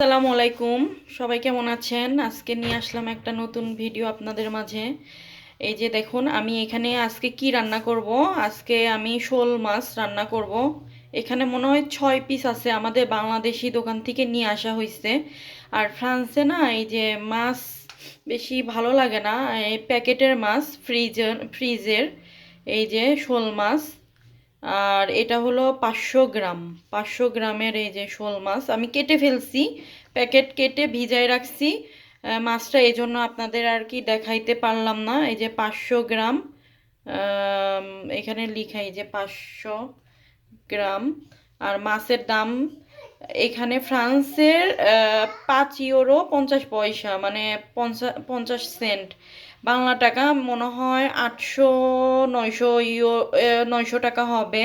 আসসালামু আলাইকুম। সবাই কেমন আছেন? আজকে নিয়ে আসলাম একটা নতুন ভিডিও আপনাদের মাঝে। এই যে দেখুন, আমি এখানে আজকে কি রান্না করব? আজকে আমি শোল মাছ রান্না করব। এখানে মনে হয় ছয় পিস আছে, আমাদের বাংলাদেশি দোকান থেকে নিয়ে আসা হয়েছে আর ফ্রান্সে না, এই যে মাছ বেশি ভালো লাগে না, এই প্যাকেটের মাছ, ফ্রিজের ফ্রিজের, এই যে শোল মাছ। আর এটা হলো পাঁচশো গ্রাম। পাঁচশো গ্রামের এই যে শোল মাছ, আমি কেটে ফেলছি, প্যাকেট কেটে ভিজায় রাখছি। মাছটা এই জন্য আপনাদের আর কি দেখাইতে পারলাম না। এই যে পাঁচশো গ্রাম এখানে লিখা এই যে পাঁচশো গ্রাম। আর মাছের দাম এখানে ফ্রান্সের পাঁচ ইউরো পঞ্চাশ পয়সা মানে পঞ্চাশ পঞ্চাশ সেন্ট। বাংলা টাকা মনে হয় আটশো, নয়শো ইউ নয়শো টাকা হবে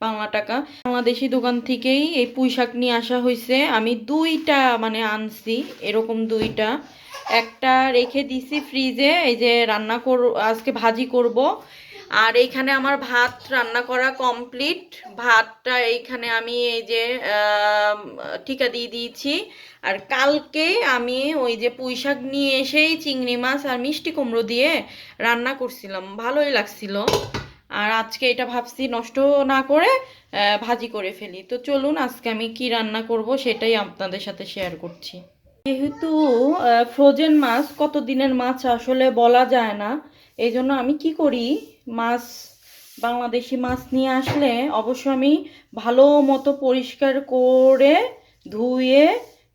বাংলা টাকা। বাংলাদেশি দোকান থেকেই এই পুঁই শাক নিয়ে আসা হয়েছে আমি দুইটা মানে আনছি, এরকম দুইটা। একটা রেখে দিছি ফ্রিজে, এই যে রান্না কর, আজকে ভাজি করব। আর এইখানে আমার ভাত রান্না করা কমপ্লিট। ভাতটা এইখানে আমি এই যে ঠিকা দিয়ে দিয়েছি। আর কালকে আমি ওই যে পুঁই শাক নিয়ে এসেই চিংড়ি মাছ আর মিষ্টি কুমড়ো দিয়ে রান্না করছিলাম। ভালোই লাগছিল। আর আজকে এটা ভাবছি নষ্ট না করে ভাজি করে ফেলি। তো চলুন আজকে আমি কি রান্না করব সেটাই আপনাদের সাথে শেয়ার করছি। যেহেতু ফ্রোজেন মাছ কত দিনের মাছ আসলে বলা যায় না, এই জন্য আমি কি করি, মাছ, বাংলাদেশি মাছ নিয়ে আসলে অবশ্য আমি ভালো মতো পরিষ্কার করে ধুয়ে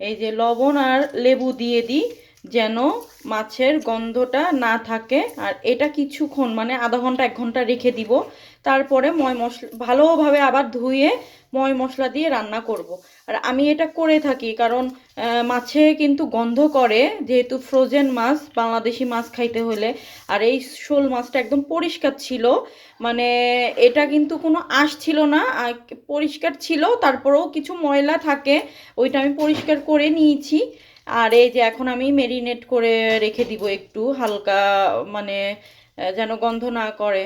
এই যে লবণ আর লেবু দিয়ে দিই। যেন মাছের গন্ধটা না থাকে। আর এটা কিছুক্ষণ মানে আধা ঘণ্টা, এক ঘণ্টা রেখে দিব। তারপরে ময় মশলা ভালোভাবে আবার ধুয়ে ময় মশলা দিয়ে রান্না করব। আর আমি এটা করে থাকি কারণ মাছে কিন্তু গন্ধ করে, যেহেতু ফ্রোজেন মাছ, বাংলাদেশি মাছ খাইতে হলে। আর এই শোল মাছটা একদম পরিষ্কার ছিল। মানে এটা কিন্তু কোনো আঁশ ছিল না পরিষ্কার ছিল। তারপরেও কিছু ময়লা থাকে, ওইটা আমি পরিষ্কার করে নিয়েছি। আর এই যে এখন আমি মেরিনেট করে রেখে দিব একটু, হালকা মানে যেন গন্ধ না করে।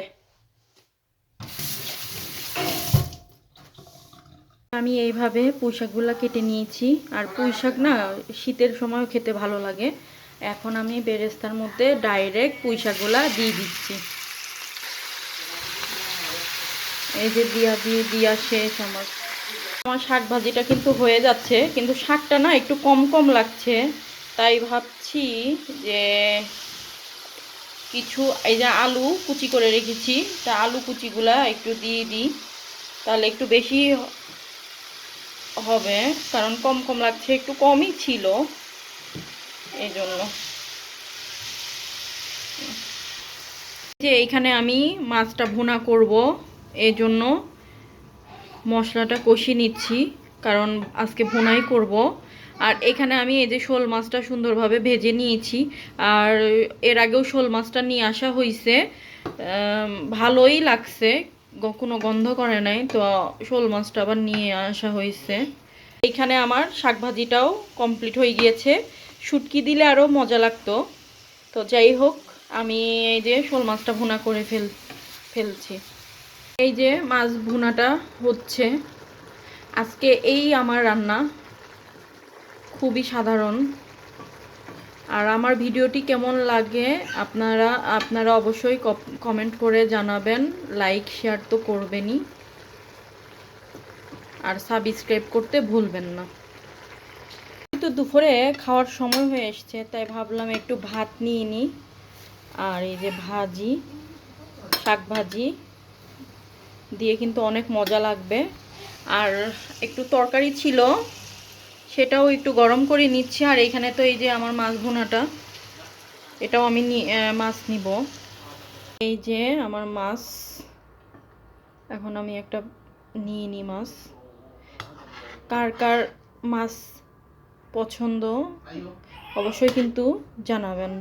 আমি এইভাবে পুঁইশাকগুলো কেটে নিয়েছি। আর পুঁইশাক না, শীতের সময়ও খেতে ভালো লাগে। এখন আমি বেরেস্তার মধ্যে ডাইরেক্ট পুঁইশাকগুলা দিয়ে দিচ্ছি। এই যে দিয়া দিয়ে, দিয়া শেষ আমার। আমার শাক ভাজিটা কিন্তু হয়ে যাচ্ছে, কিন্তু শাকটা না একটু কম কম লাগছে। তাই ভাবছি যে কিছু, এই যে আলু কুচি করে রেখেছি, তা আলু কুচিগুলা একটু দিয়ে দিই। তাহলে একটু বেশি হবে, কারণ কম কম লাগছে, একটু কমই ছিল। এই জন্য। যে এইখানে আমি মাছটা ভুনা করব, এই জন্য মশলাটা কষিয়ে নিচ্ছি, কারণ আজকে ভুনাই করব। আর এখানে আমি এই যে শোল মাছটা সুন্দরভাবে ভেজে নিয়েছি। আর এর আগেও শোল মাছটা নিয়ে আসা হয়েছে ভালোই লাগছে কোনো গন্ধ করে নাই, তো শোল মাছটা আবার নিয়ে আসা হয়েছে এইখানে আমার শাক ভাজিটাও কমপ্লিট হয়ে গিয়েছে। শুটকি দিলে আরও মজা লাগতো। তো যাই হোক, আমি এই যে শোল মাছটা ভুনা করে ফেল, ফেলছি। এই যে মাছ ভুনাটা হচ্ছে। আজকে এই আমার রান্না খুবই সাধারণ। আর আমার ভিডিওটি কেমন লাগে আপনারা আপনারা অবশ্যই কমেন্ট করে জানাবেন। লাইক শেয়ার তো করবেনই। আর সাবস্ক্রাইব করতে ভুলবেন না। তো দুপুরে খাওয়ার সময় হয়ে এসছে, তাই ভাবলাম একটু ভাত নিয়ে নিই আর এই যে ভাজি, শাক ভাজি। দিয়ে কিন্তু অনেক মজা লাগবে। আর একটু তরকারি ছিল, সেটাও একটু গরম করে নিচ্ছি। আর এখানে তো এই যে আমার মাছ ভুনাটা, এটাও আমি মাছ নিব। এই যে আমার মাছ, এখন আমি একটা নিয়ে নিই মাছ। কার কার মাছ পছন্দ, অবশ্যই কিন্তু জানাবেন।